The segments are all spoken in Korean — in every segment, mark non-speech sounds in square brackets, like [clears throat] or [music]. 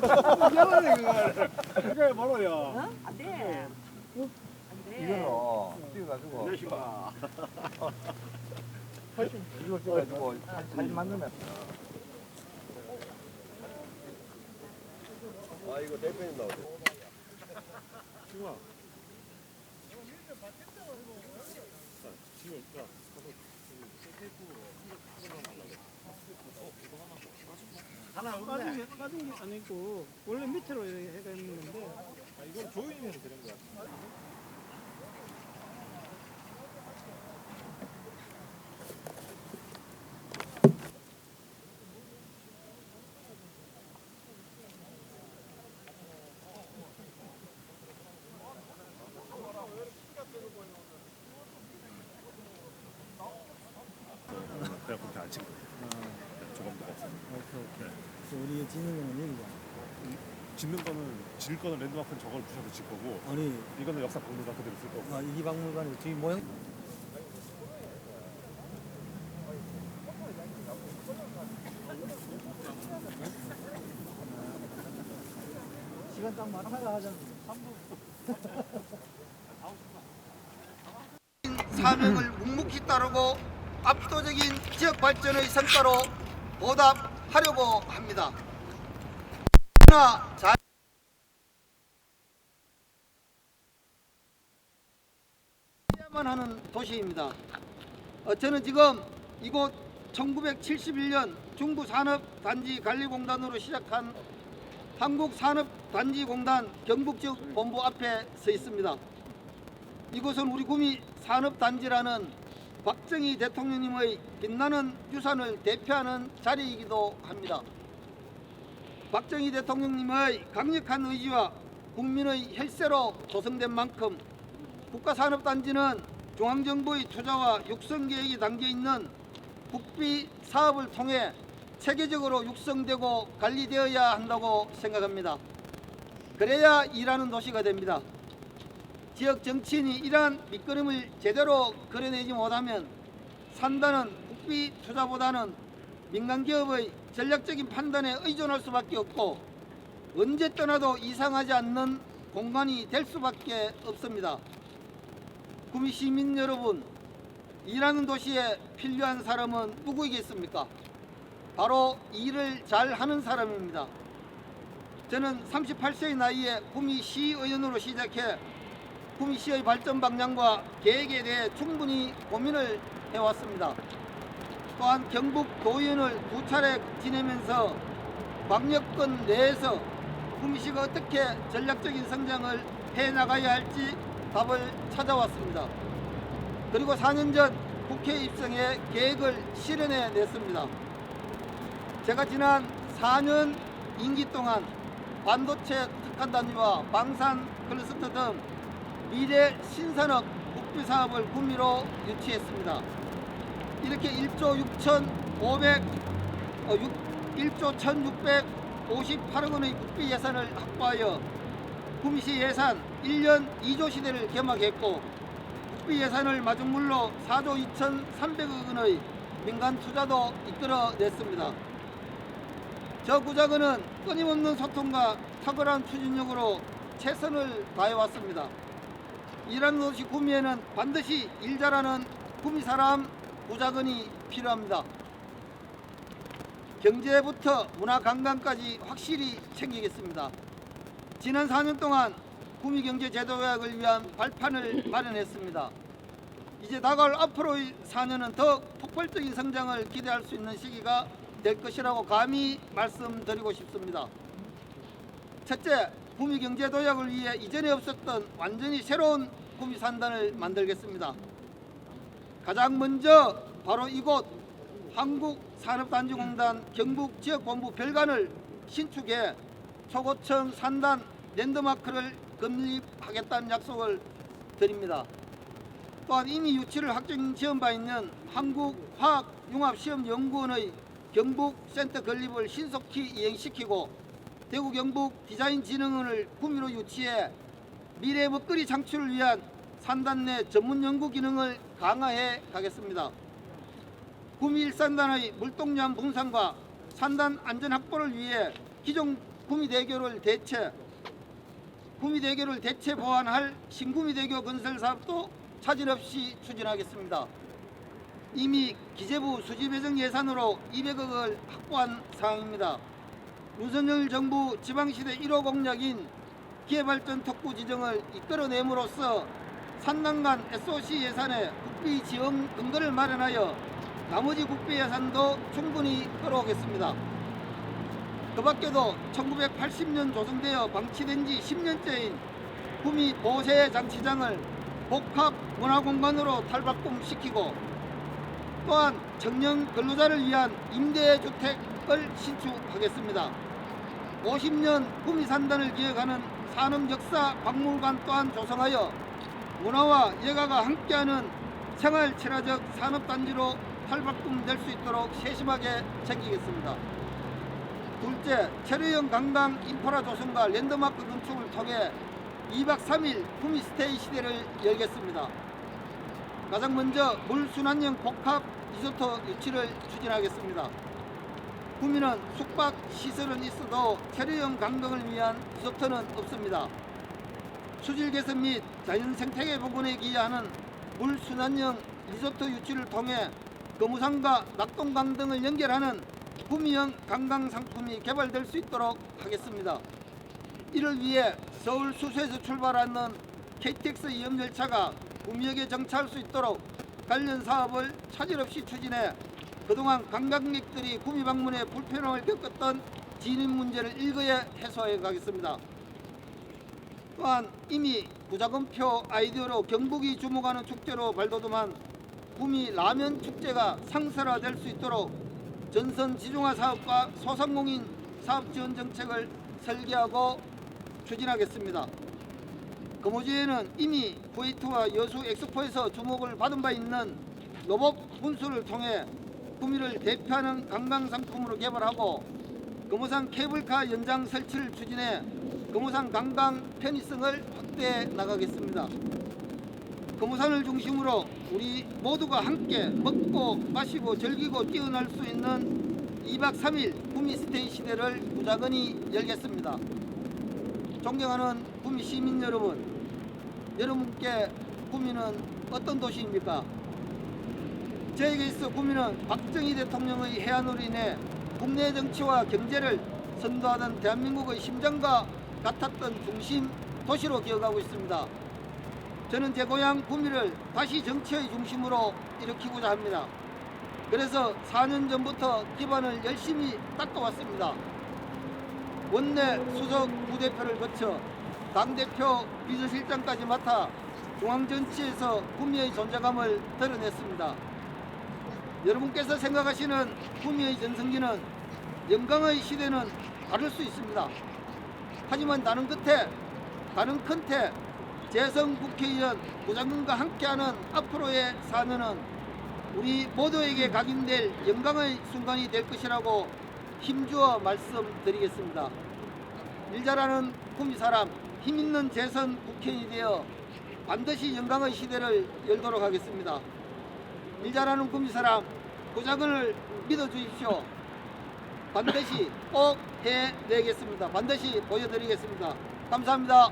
그거를. 그게? 어? 안 돼. 안 돼. 이거는 띄워가지고 내시가. 이걸 띄워가지고 잘 만들면 아 이거 대표님 나오죠. 하나 없네. 게, 빠진 게 아니고 원래 밑으로 이렇게 해가 있는 건데 아, 이건 조이면 되는 거야. 안 찍고 조금 더 없어. 오케이 오케이 그래서 우리 짓는 거는 여기가 짓는 거는 질 거는 랜드마크는 저걸 부셔서 짓 거고 아니. 이거는 역사 박물관 그대로 쓸 거고. 아, 이 박물관에 뒤 모양 시간 딱 맞춰가 하자 사명을 묵묵히 따르고 압도적인 지역 발전의 성과로 보답 하려고 합니다. 그러나 자 해야만 하는 도시입니다. 어, 저는 지금 이곳 1971년 중부산업단지 관리공단으로 시작한 한국산업단지공단 경북지역 본부 앞에 서 있습니다. 이곳은 우리 구미 산업단지라는 박정희 대통령님의 빛나는 유산을 대표하는 자리이기도 합니다. 박정희 대통령님의 강력한 의지와 국민의 혈세로 조성된 만큼 국가산업단지는 중앙정부의 투자와 육성 계획이 담겨 있는 국비 사업을 통해 체계적으로 육성되고 관리되어야 한다고 생각합니다. 그래야 일하는 도시가 됩니다. 지역 정치인이 이러한 밑그림을 제대로 그려내지 못하면 산다는 국비 투자보다는 민간 기업의 전략적인 판단에 의존할 수밖에 없고 언제 떠나도 이상하지 않는 공간이 될 수밖에 없습니다. 구미 시민 여러분, 일하는 도시에 필요한 사람은 누구이겠습니까? 바로 일을 잘 하는 사람입니다. 저는 38세의 나이에 구미 시의원으로 시작해 구미시의 발전 방향과 계획에 대해 충분히 고민을 해왔습니다. 또한 경북 도의원을 두 차례 지내면서 광역권 내에서 구미시가 어떻게 전략적인 성장을 해 나가야 할지 답을 찾아왔습니다. 그리고 4년 전 국회 입성해 계획을 실현해 냈습니다. 제가 지난 4년 임기 동안 반도체 특화단지와 방산 클러스터 등 미래 신산업 국비 사업을 구미로 유치했습니다. 이렇게 1조 6,500 어, 6, 1조 1,658억 원의 국비 예산을 확보하여 구미시 예산 1년 2조 시대를 개막했고 국비 예산을 마중물로 4조 2,300억 원의 민간 투자도 이끌어냈습니다. 저 구작은 끊임없는 소통과 탁월한 추진력으로 최선을 다해왔습니다. 일하는 도시 구미에는 반드시 일 잘하는 구미 사람 부자건이 필요합니다. 경제부터 문화 관광까지 확실히 챙기겠습니다. 지난 4년 동안 구미 경제 제도 개혁을 위한 발판을 [clears throat] 마련했습니다. 이제 다가올 앞으로의 4년은 더 폭발적인 성장을 기대할 수 있는 시기가 될 것이라고 감히 말씀드리고 싶습니다. 첫째, 구미 경제 도약을 위해 이전에 없었던 완전히 새로운 구미 산단을 만들겠습니다. 가장 먼저 바로 이곳 한국산업단지공단 경북 지역본부 별관을 신축해 초고층 산단 랜드마크를 건립하겠다는 약속을 드립니다. 또한 이미 유치를 확정 지은 바 있는 한국화학융합시험연구원의 경북센터 건립을 신속히 이행시키고 대구 경북 디자인 진흥원을 구미로 유치해 미래 먹거리 창출을 위한 산단 내 전문 연구 기능을 강화해 가겠습니다. 구미 일산단의 물동량 분산과 산단 안전 확보를 위해 기존 구미대교를 대체 구미대교를 대체 보완할 신구미대교 건설 사업도 차질 없이 추진하겠습니다. 이미 기재부 수지 배정 예산으로 200억을 확보한 상황입니다. 윤석열 정부 지방시대 1호 공약인 기회발전 특구 지정을 이끌어냄으로써 산단간 SOC 예산에 국비 지원 근거를 마련하여 나머지 국비 예산도 충분히 끌어오겠습니다. 그 밖에도 1980년 조성되어 방치된 지 10년째인 구미 보세 장치장을 복합 문화공간으로 탈바꿈시키고 또한 청년 근로자를 위한 임대주택을 신축하겠습니다. 50년 구미 산단을 기억하는 산업 역사 박물관 또한 조성하여 문화와 예가가 함께하는 생활 친화적 산업단지로 탈바꿈될 수 있도록 세심하게 챙기겠습니다. 둘째, 체류형 관광 인프라 조성과 랜드마크 건축을 통해 2박 3일 구미 스테이 시대를 열겠습니다. 가장 먼저 물순환형 복합 리조트 유치를 추진하겠습니다. 구미는 숙박 시설은 있어도 체류형 관광을 위한 리조트는 없습니다. 수질 개선 및 자연 생태계 복원에 기여하는 물순환형 리조트 유치를 통해 거무산과 낙동강 등을 연결하는 구미형 관광 상품이 개발될 수 있도록 하겠습니다. 이를 위해 서울 수서에서 출발하는 KTX 이음 열차가 구미역에 정차할 수 있도록 관련 사업을 차질 없이 추진해 그동안 관광객들이 구미 방문에 불편함을 겪었던 진입 문제를 일거에 해소해 가겠습니다. 또한 이미 부자금표 아이디어로 경북이 주목하는 축제로 발돋움한 구미 라면 축제가 상설화될 수 있도록 전선 지중화 사업과 소상공인 사업 지원 정책을 설계하고 추진하겠습니다. 금호지에는 이미 쿠웨이트와 여수 엑스포에서 주목을 받은 바 있는 로봇 분수를 통해 구미를 대표하는 관광 상품으로 개발하고 금호산 케이블카 연장 설치를 추진해 금호산 관광 편의성을 확대해 나가겠습니다. 금호산을 중심으로 우리 모두가 함께 먹고 마시고 즐기고 뛰어날 수 있는 2박 3일 구미 스테이 시대를 무작은이 열겠습니다. 존경하는 구미 시민 여러분, 여러분께 구미는 어떤 도시입니까? 저에게 있어 구미는 박정희 대통령의 해안으로 인해 국내 정치와 경제를 선도하던 대한민국의 심장과 같았던 중심 도시로 기억하고 있습니다. 저는 제 고향 구미를 다시 정치의 중심으로 일으키고자 합니다. 그래서 4년 전부터 기반을 열심히 닦아왔습니다. 원내 수석 부대표를 거쳐 당대표 비서실장까지 맡아 중앙정치에서 구미의 존재감을 드러냈습니다. 여러분께서 생각하시는 구미의 전성기는 영광의 시대는 다를 수 있습니다. 하지만 다른 끝에 다른 큰태 재성 국회의원 부장님과 함께하는 앞으로의 4년은 우리 모두에게 각인될 영광의 순간이 될 것이라고 힘주어 말씀드리겠습니다. 일 잘하는 구미 사람, 힘 있는 재선 국회의원이 되어 반드시 영광의 시대를 열도록 하겠습니다. 일 잘하는 구미 사람, 부장을 믿어 주십시오. 반드시 꼭 해내겠습니다. 반드시 보여드리겠습니다. 감사합니다.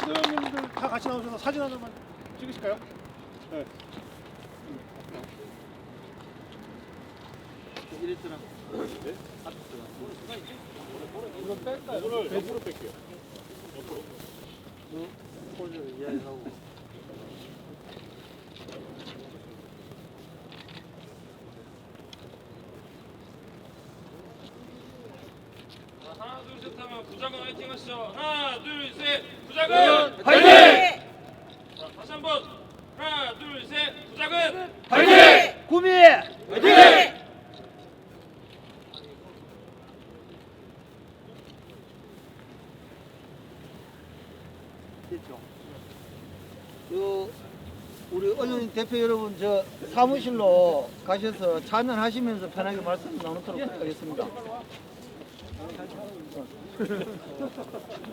수도연님들 다 같이 나오셔서 사진 하나만 찍으실까요? 네. 이랬더라. 이건 뺄까요? 이거를 옆으로 뺄게요. 옆으로. 폴을 이야기하고. 자, 하나 둘 셋 하면 부작은 화이팅 하시죠. 하나 둘 셋 부작은 화이팅! 자, 다시 한번 하나 둘 셋 부작은 화이팅! 구미! 화이팅! 됐죠. 그 우리 언론인 대표 여러분 저 사무실로 가셔서 찬연하시면서 편하게 말씀 나누도록 하겠습니다. [laughs]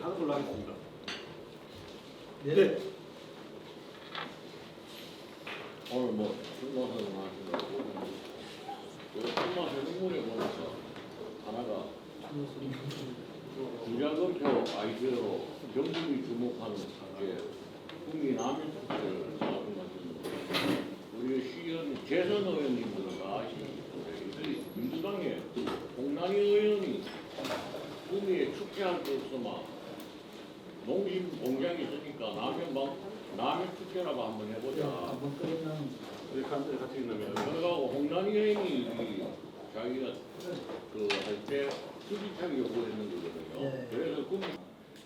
하는 걸로 하겠습니다. 네. 오늘 뭐 말씀하고 그 출마 세동문에 보면서 하나가 부자금표 아이디어로 전국이 주목하는 게 국민 라면 특별을 나온 것 같은데 우리 시의원 재선 의원님들은 다 아시는데 이들이 민주당의 홍남희 의원이 구미에 축제할 때 없어만 농심 공장이 있으니까 라면 방 라면 축제라고 한번 해보자. 우리 사람들이 같이 있는 거. 그래가고 홍남희 의원이 이 자기가 그할때 수지차기 요구했는 거거든요. 예. 그래서 그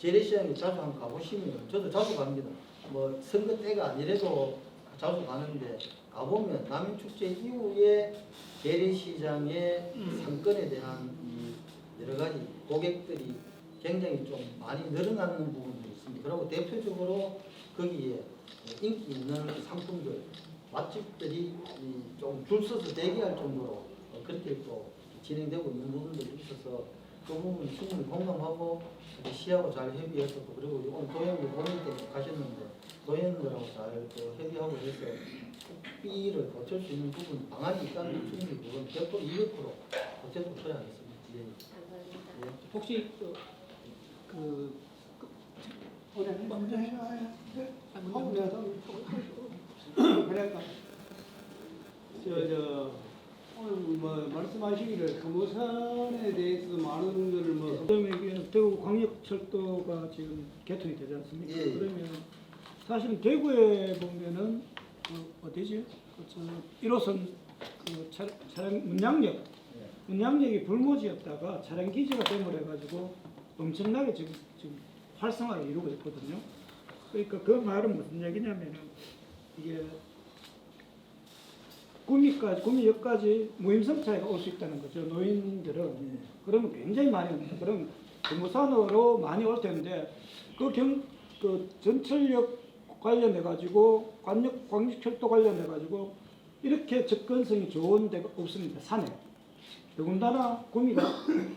재래시장에 자주 한번 가보시면 저도 자주 갑니다. 뭐 선거 때가 아니래도 자주 가는데 가보면 남인축제 이후에 재래시장의 상권에 대한 이 여러 가지 고객들이 굉장히 좀 많이 늘어나는 부분도 있습니다. 그리고 대표적으로 거기에 인기 있는 상품들 맛집들이 좀 줄 서서 대기할 정도로 어, 그렇게 또 진행되고 있는 부분들이 있어서 그 부분 충분히 공감하고 시하고 잘또 그리고 오늘 도현이 본인 때 가셨는데 도현들하고 잘 또 협의하고 해서 국비를 고칠 수 있는 부분 방안이 있다는 건 충분히 그건 100% 200% 고쳐서 줘야 하겠습니다. 예. 예. 혹시 그? 저, 저, 오늘 뭐 말씀하시기를 금호산에 대해서 많은 거를 뭐 그다음에 이게 대구 광역철도가 지금 개통이 되지 않습니까? 예, 예. 그러면 사실은 대구에 보면은 그 어디지? 그 저 1호선 그 차, 차량 문양역 문양역이 불모지였다가 차량 기지가 됨을 해가지고 엄청나게 지금 활성화를 이루고 있거든요. 그러니까 그 말은 무슨 얘기냐면은 이게 구미까지 구미역까지 무임승차가 올 수 있다는 거죠. 노인들은 그러면 굉장히 많이. 그럼 금호산으로 많이 올 텐데 그경그 전철역 관련해 가지고 광역 광역철도 관련해 가지고 이렇게 접근성이 좋은 데가 없습니다. 산에. 더군다나 구미가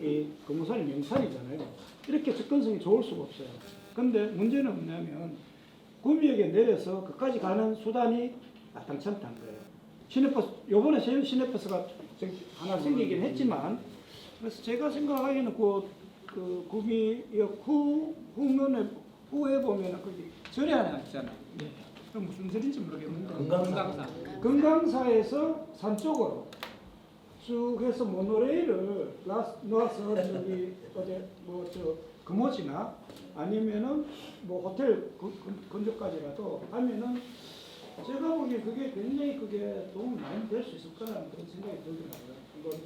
이 금호산이 명산이잖아요. 이렇게 접근성이 좋을 수가 없어요. 근데 문제는 뭐냐면 구미역에 내려서 그까지 가는 수단이 마땅치 않다는 거예요. 시내버스, 요번에 새 시내버스가 하나 생기긴 했지만, 그래서 제가 생각하기에는 그, 그 구미역 후, 후면에, 후에 보면은 거기 절이 하나 있잖아요. 그 무슨 절인지 모르겠는데. 금강사. 금강사에서 산 쪽으로 쭉 해서 모노레일을 놔- 놓아서 저기 어제 뭐 저 금호지나 아니면은 뭐 호텔 근처까지라도 하면은 제가 보기에 그게 굉장히 그게 도움이 많이 될 수 있을 거라는 그런 생각이 들더라고요. 한번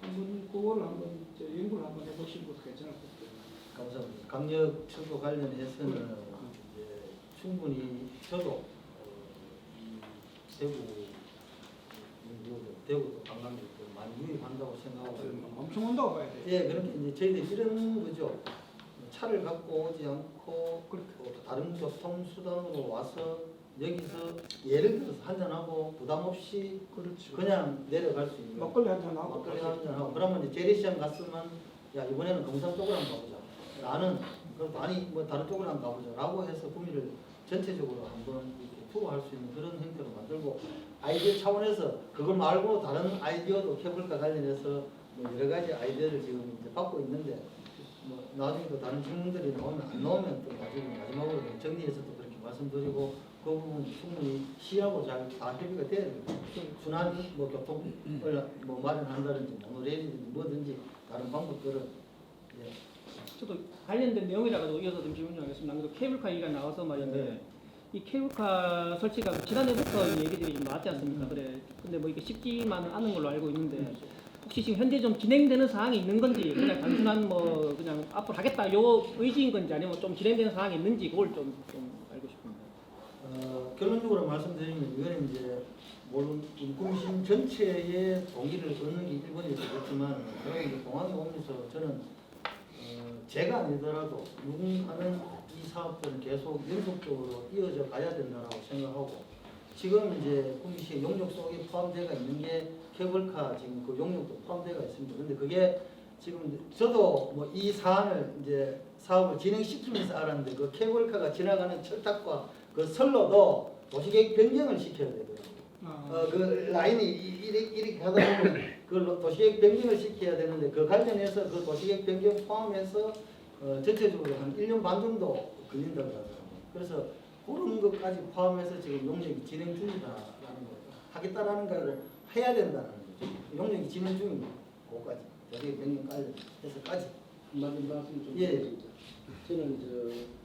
한번 그걸 한번 연구를 한번 해보시는 것도 괜찮을 것 같아요. 감사합니다. 강력 철도 관련해서는 이제 충분히 저도 어, 이 대구 인구, 대구 관광객들 많이 유입한다고 생각하고 엄청 온다고 봐야 돼요. 예, 그렇게 이제 저희들이 이런 거죠. 차를 갖고 오지 않고 그리고 또 다른 교통 수단으로 와서 여기서 예를 들어서 한잔하고 부담 없이 그렇죠. 그냥 내려갈 수 있는 막걸리 한잔 하고 막걸리 한잔하고 그러면 이제 재래시장 갔으면 야 이번에는 금산 쪽으로 한번 가보자. 나는 그럼 아니 뭐 다른 쪽으로 한번 가보자라고 해서 구미를 전체적으로 한번 이렇게 투어할 수 있는 그런 형태로 만들고 아이디어 차원에서 그걸 말고 다른 아이디어도 케이블카 관련해서 뭐 여러 가지 아이디어를 지금 이제 받고 있는데 뭐 나중에 또 다른 질문들이 나오면 안 나오면 또 나중에 마지막으로 정리해서 또 그렇게 말씀드리고 그 부분 충분히 시하고 잘 다 협의가 돼야 됩니다. 순환 뭐 교통을 뭐 마련한다든지 모노레일이든지 뭐든지 다른 방법들은 예. 저도 관련된 내용이라 가지고 이어서 좀 질문 좀 하겠습니다. 그래도 케이블카 얘기가 나와서 말인데 네. 이 케이블카 설치가 지난해부터 이 얘기들이 좀 나왔지 않습니까? 그래. 근데 뭐 이게 쉽지만은 않은 걸로 알고 있는데 혹시 지금 현재 좀 진행되는 사항이 있는 건지 그냥 단순한 뭐 그냥 앞으로 하겠다 요 의지인 건지 아니면 좀 진행되는 사항이 있는지 그걸 좀, 좀 알고 싶습니다. 어, 결론적으로 말씀드리면 이거는 이제 물론 인구심 전체의 동의를 얻는 게 1번이 되겠지만 그리고 이제 공항에 오면서 저는 어, 제가 아니더라도 누군가는 이 사업들은 계속 연속적으로 이어져 가야 된다고 생각하고 지금 이제 구미시의 용역 속에 포함되어 있는 게 케이블카 지금 그 용역도 포함되어 있습니다. 근데 그게 지금 저도 뭐 이 사안을 이제 사업을 진행시키면서 알았는데 그 케이블카가 지나가는 철탑과 그 선로도 도시계획 변경을 시켜야 되더라고요. 아, 어, 그 라인이 이- 이렇게, 이렇게 하다 보면 그 도시계획 변경을 시켜야 되는데 그 관련해서 그 도시계획 변경 포함해서 어, 전체적으로 한 1년 반 정도 걸린다고 하더라고요. 그래서 그런 것까지 포함해서 지금 용역이 진행 중이다라는 거 하겠다라는 걸 해야 된다는 거죠. 용역이 진행 중입니다. 그거까지 도시계획 변경까지 해서까지 한마디 말씀 좀 예. 저는 저